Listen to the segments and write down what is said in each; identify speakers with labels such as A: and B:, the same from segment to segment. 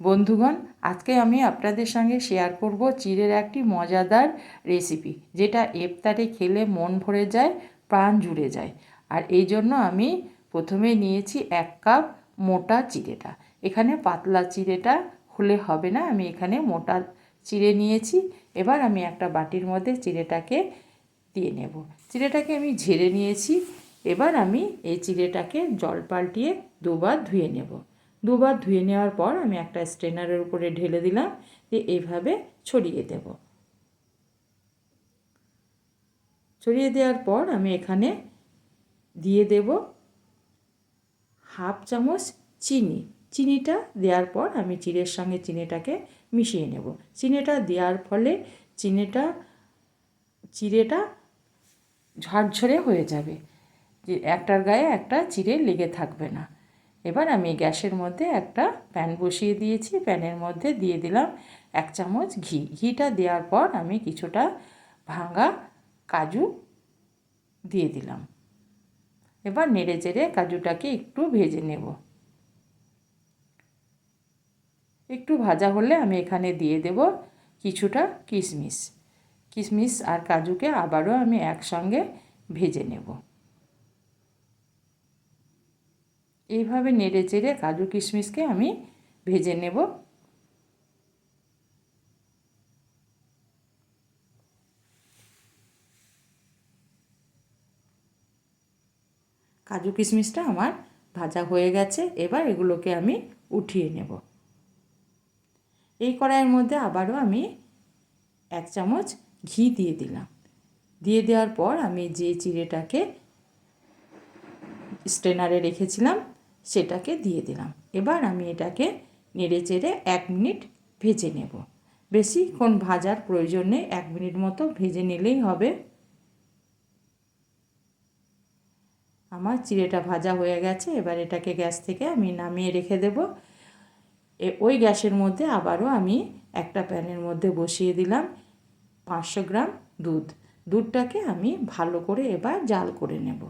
A: বন্ধুগণ, আজকে আমি আপনাদের সঙ্গে শেয়ার করব চিড়ের একটি মজাদার রেসিপি যেটা এফতারে খেলে মন ভরে যায়, প্রাণ জুড়ে যায়। আর এই জন্য আমি প্রথমে নিয়েছি এক কাপ মোটা চিড়েটা। এখানে পাতলা চিড়েটা হলে হবে না, আমি এখানে মোটা চিড়ে নিয়েছি। এবার আমি একটা বাটির মধ্যে চিড়েটাকে দিয়ে নেব। চিড়েটাকে আমি ঝেড়ে নিয়েছি। এবার আমি এই চিড়েটাকে জল পাল্টিয়ে দুবার ধুয়ে নেব। দুবার ধুয়ে নেওয়ার পর আমি একটা স্ট্রেনারের উপরে ঢেলে দিলাম, দিয়ে এইভাবে ছড়িয়ে দেব। ছড়িয়ে দেওয়ার পর আমি এখানে দিয়ে দেব হাফ চামচ চিনি। চিনিটা দেওয়ার পর আমি চিড়ের সঙ্গে চিনিটাকে মিশিয়ে নেব। চিনিটা দেওয়ার ফলে চিনিটা চিড়েটা ঝরঝরে হয়ে যাবে। যে একটার গায়ে একটা চিড়ে লেগে থাকবে না। এবার আমি গ্যাসের মধ্যে একটা প্যান বসিয়ে দিয়েছি। প্যানের মধ্যে দিয়ে দিলাম এক চামচ ঘি। ঘিটা দেওয়ার পর আমি কিছুটা ভাঙা কাজু দিয়ে দিলাম। এবার নেড়ে চেড়ে কাজুটাকে একটু ভেজে নেব। একটু ভাজা হলে আমি এখানে দিয়ে দেব কিছুটা কিশমিশ। কিশমিশ আর কাজুকে আবারও আমি একসঙ্গে ভেজে নেব। এইভাবে নেড়ে চেড়ে কাজু কিশমিশকে আমি ভেজে নেব। কাজু কিশমিশটা আমার ভাজা হয়ে গেছে, এবার এগুলোকে আমি উঠিয়ে নেব। এই কড়াইয়ের মধ্যে আবারও আমি এক চামচ ঘি দিয়ে দিলাম। দিয়ে দেওয়ার পর আমি যে চিড়েটাকে স্ট্রেনারে রেখেছিলাম সেটাকে দিয়ে দিলাম। এবার আমি এটাকে নেড়ে চেড়ে এক মিনিট ভেজে নেব। বেশিক্ষণ ভাজার প্রয়োজন নেই, এক মিনিট মতো ভেজে নিলেই হবে। আমার চিড়েটা ভাজা হয়ে গেছে, এবার এটাকে গ্যাস থেকে আমি নামিয়ে রেখে দেব। ওই গ্যাসের মধ্যে আবারও আমি একটা প্যানের মধ্যে বসিয়ে দিলাম পাঁচশো গ্রাম দুধ। দুধটাকে আমি ভালো করে এবার জাল করে নেব।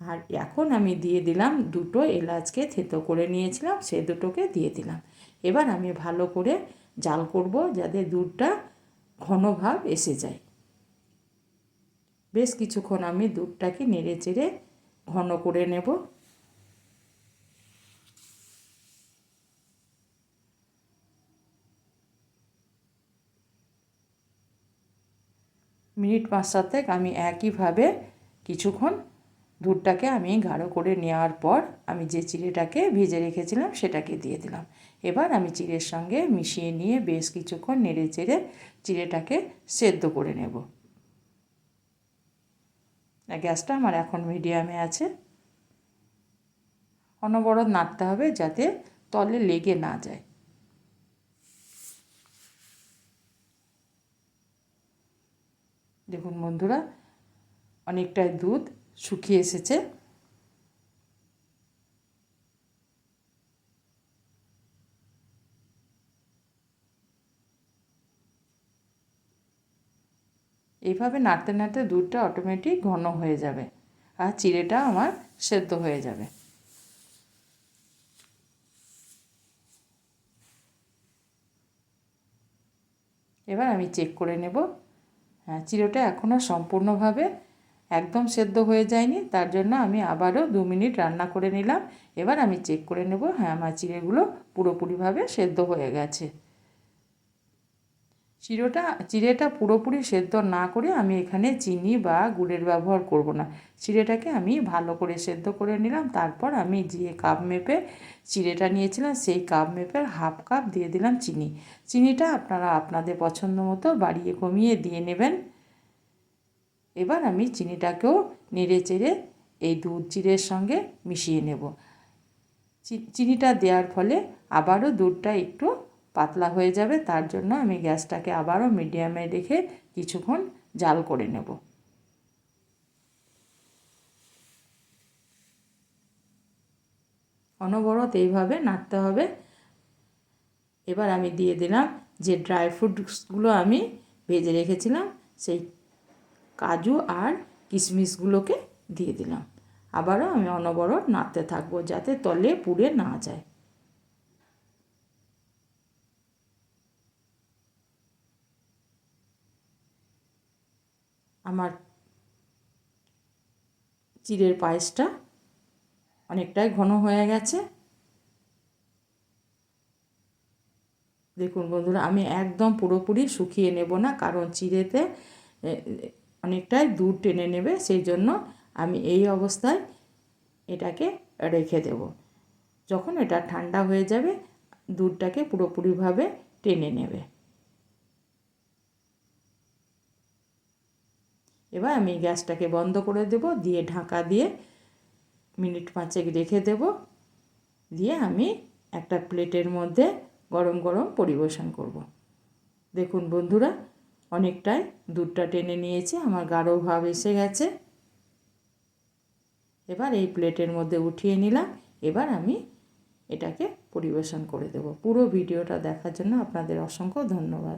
A: আর এখন আমি দিয়ে দিলাম দুটো এলাচকে থেতো করে নিয়েছিলাম, সে দুটোকে দিয়ে দিলাম। এবার আমি ভালো করে জাল করব যাতে দুধটা ঘনভাব এসে যায়। বেশ কিছুক্ষণ আমি দুধটাকে নেড়ে চেড়ে ঘন করে নেব। মিনিট পাঁচ সাতেক আমি একইভাবে কিছুক্ষণ দুধটাকে আমি গাঢ় করে নেওয়ার পর আমি যে চিড়েটাকে ভেজে রেখেছিলাম সেটাকে দিয়ে দিলাম। এবার আমি চিড়ের সঙ্গে মিশিয়ে নিয়ে বেশ কিছুক্ষণ নেড়ে চেড়ে চিড়েটাকে সেদ্ধ করে নেব। গ্যাসটা আমার এখন মিডিয়ামে আছে। অনবরত নাড়তে হবে যাতে তলে লেগে না যায়। দেখুন বন্ধুরা, অনেকটাই দুধ শুকিয়ে এসেছে। এইভাবে নাড়তে নাড়তে দুধটা অটোমেটিক ঘন হয়ে যাবে আর চিড়েটা আমার সেদ্ধ হয়ে যাবে। এবার আমি চেক করে নেব। হ্যাঁ চিড়েটা এখনও সম্পূর্ণভাবে একদম সেদ্ধ হয়ে যায়নি, তার জন্য আমি আবারও দু মিনিট রান্না করে নিলাম। এবার আমি চেক করে নেব হ্যাঁ আমার চিড়েগুলো পুরোপুরিভাবে সেদ্ধ হয়ে গেছে। চিড়োটা, চিড়েটা পুরোপুরি সেদ্ধ না করে আমি এখানে চিনি বা গুড়ের ব্যবহার করব না। চিড়েটাকে আমি ভালো করে সেদ্ধ করে নিলাম, তারপর আমি যে কাপ মেপে চিড়েটা নিয়েছিলাম, সেই কাপ মেপের হাফ কাপ দিয়ে দিলাম চিনি। চিনিটা আপনারা আপনাদের পছন্দ মতো বাড়িয়ে কমিয়ে দিয়ে নেবেন। এবার আমি চিনিটাকেও নেড়ে চেড়ে এই দুধ চিড়ের সঙ্গে মিশিয়ে নেব। চিনিটা দেওয়ার ফলে আবারও দুধটা একটু পাতলা হয়ে যাবে, তার জন্য আমি গ্যাসটাকে আবারও মিডিয়ামে রেখে কিছুক্ষণ জাল করে নেব। অনবরত এইভাবে নাড়তে হবে। এবার আমি দিয়ে দিলাম যে ড্রাই ফ্রুটসগুলো আমি ভেজে রেখেছিলাম, সেই কাজু আর কিশমিশগুলোকে দিয়ে দিলাম। আবারও আমি অনবরত নাড়তে থাকব যাতে তলে পুড়ে না যায়। আমার চিড়ের পায়েসটা অনেকটাই ঘন হয়ে গেছে। দেখুন বন্ধুরা, আমি একদম পুরোপুরি শুকিয়ে নেব না, কারণ চিড়েতে অনেকটাই দুধ টেনে নেবে, সেই জন্য আমি এই অবস্থায় এটাকে রেখে দেব। যখন এটা ঠান্ডা হয়ে যাবে, দুধটাকে পুরোপুরিভাবে টেনে নেবে। এবার আমি গ্যাসটাকে বন্ধ করে দেব, দিয়ে ঢাকা দিয়ে মিনিট পাঁচেক রেখে দেব। দিয়ে আমি একটা প্লেটের মধ্যে গরম গরম পরিবেশন করব। দেখুন বন্ধুরা অনেকটাই দুধটা টেনে নিয়েছে, আমার গাঢ় ভাব এসে গেছে। এবার এই প্লেটের মধ্যে উঠিয়ে নিলাম, এবার আমি এটাকে পরিবেশন করে দেব। পুরো ভিডিওটা দেখার জন্য আপনাদের অসংখ্য ধন্যবাদ।